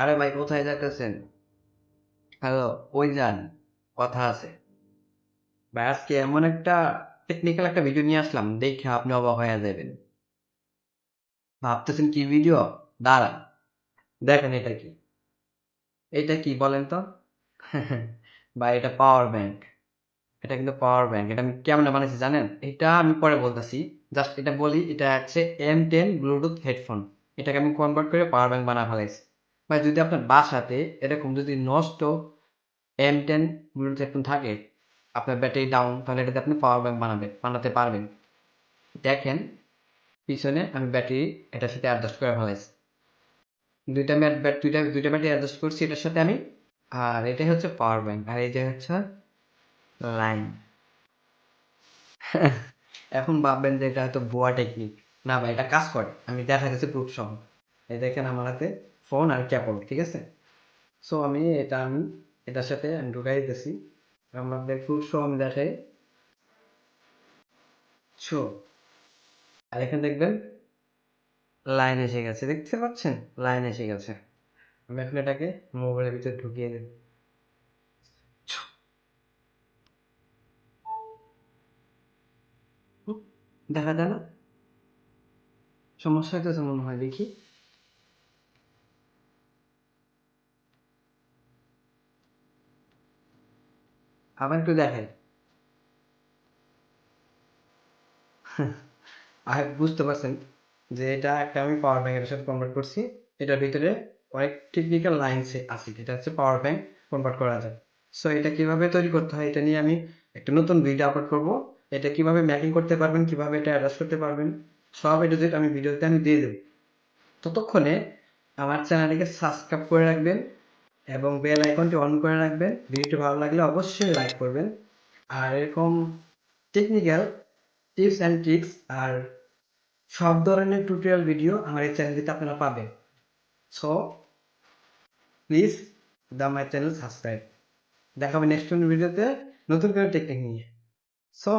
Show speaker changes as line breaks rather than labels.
আরে ভাই, কোথায় যাইতেছেন? হ্যালো ওই যান? কথা আছে। ভাই, আজকে এমন একটা টেকনিক্যাল একটা ভিডিও নিয়ে আসলাম, দেখে আপনি অবাক হয়ে যাবেন। ভাবতেছেন কি ভিডিও দাঁড়ান। দেখেন এটা কি। এটা কি বলেন তো? ভাই, এটা পাওয়ার ব্যাংক এটা কিন্তু পাওয়ার ব্যাংক এটা আমি কেমন বানাইছি জানেন? এটা আমি পরে বলতেছি। জাস্ট এটা বলি, এটা হচ্ছে এম টেন ব্লুটুথ হেডফোন এটাকে আমি কনভার্ট করে পাওয়ার ব্যাংক বানা ফেলাইছি। ভাই যদি আপনার বাসাতে এরকম যদি নষ্ট এম টেন ব্লুটুথ হেডফোন থাকে, আপনার ব্যাটারি ডাউন তাহলে এটাতে আপনি পাওয়ার ব্যাংক বানাবে, বানাতে পারবেন। দেখেন, পিছনে আমি ব্যাটারি এটার সাথে অ্যাডজাস্ট করে ফেলাইছি। দুইটা ব্যাট দুইটা দুইটা ব্যাটারি অ্যাডজাস্ট করছি এটার সাথে আমি, আর এটাই হচ্ছে পাওয়ার ব্যাংক আর এই যে হচ্ছে লাইন এখন ভাববেন যে এটা হয়তো ভুয়া টেকনিক না ভাই, এটা কাজ করে, আমি দেখা গেছে প্রুফ সহ। এই দেখেন আমার হাতে ফোন আর ক্যাপল ঠিক আছে? সো আমি এটা আমি, এটার সাথে আমি ঢুকাই দিতেছি। আমাদের সহ আমি দেখাই। শো আর এখানে দেখবেন লাইন এসে গেছে। দেখতে পাচ্ছেন? লাইন এসে গেছে। আমি এখন এটাকে মোবাইলের ভিতরে ঢুকিয়ে দেব। দেখা যায় না? সমস্যা হইতেছে মনে হয়, দেখি। আবার একটু দেখাই। আর বুঝতে পারছেন যে এটা একটা আমি পাওয়ার ব্যাংকের সাথে কনভার্ট করছি। এটার ভিতরে অনেক টেকনিক্যাল লাইনস আছে এটা হচ্ছে পাওয়ার ব্যাংক কনভার্ট করা যায়। সো এটা কীভাবে তৈরি করতে হয় এটা নিয়ে আমি একটা নতুন ভিডিও আপলোড করব। এটা কীভাবে ম্যাকিং করতে পারবেন, কীভাবে এটা অ্যাডাস্ট করতে পারবেন, সব এটা আমি ভিডিওতে আমি দিয়ে দেবো। ততক্ষণে আমার চ্যানেলটিকে সাবস্ক্রাইব করে রাখবেন। এবং বেল আইকনটি অন করে রাখবেন। ভিডিওটি ভালো লাগলে অবশ্যই লাইক করবেন। আর এরকম টেকনিক্যাল টিপস অ্যান্ড ট্রিক্স আর সব ধরনের টিউটোরিয়াল ভিডিও আমার এই চ্যানেলটিতে আপনারা পাবেন। So please do my channel subscribe দেখাবে নেক্সট ভিডিওতে নতুন করে টেকনিক নিয়ে। সো